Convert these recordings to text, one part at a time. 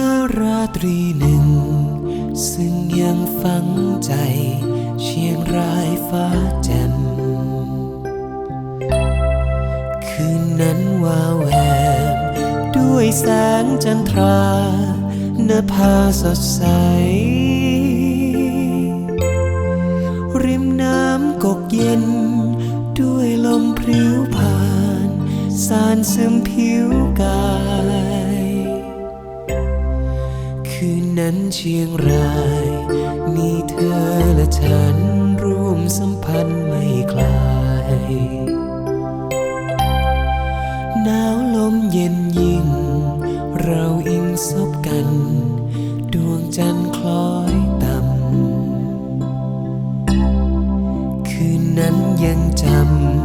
่ราตรีหนึ่ง ซึ่งยังฝังใจ เชียงรายฟ้าแจ่มคืนนั้นวาวแวมด้วยแสงจันทรานภาสดใส ริมน้ำกกเย็น ด้วยลมพริ้วผ่าน สานซึมผิวกาย คืนนั้นเชียงราย มีเธอและฉันร่วมสัมพันธ์ไม่คลายหนาวลมเย็นยิ่ง เราอิงซบกัน ดวงจันทร์คล้อยต่ำคืนนั้นยังจ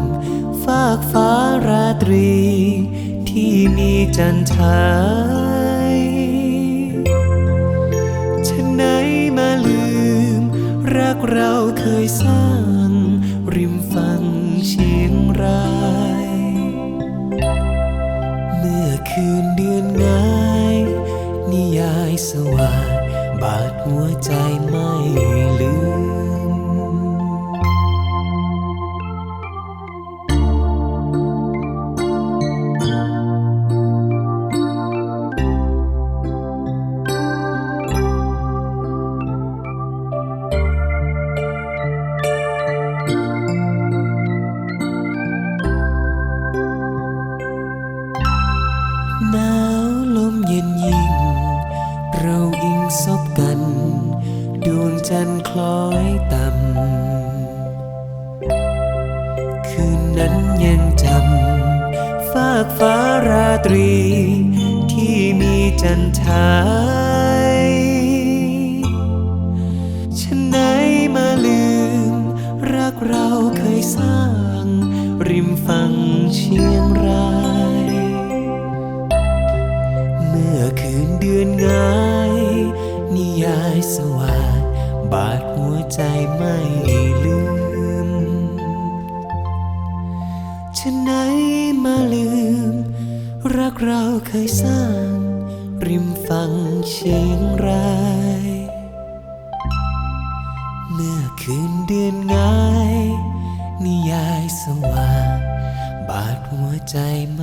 ำฟากฟ้าราตรี ที่มีจันทรา เคยสร้าง ริมฝั่งเชียงราย เมื่อคืนเดือนง่ายนิยายสว่างบาดหัวใจไม่ลืม คล้อยต่ำ คืนนั้นยังจำฟากฟ้าราตรี ที่มีจันทายฉันไหนมาลืม รักเราเคยสร้าง ริมฝั่งเชียงราย เมื่อคืนเดือนง่ายนิยายสว่าง บาดหัวใจไม่ลืมฉันไหนมาลืม รักเราเคยสร้าง ริมฝั่งเชียงราย เมื่อคืนเดือนง่าย นิยายสว่าง บาดหัวใจไม่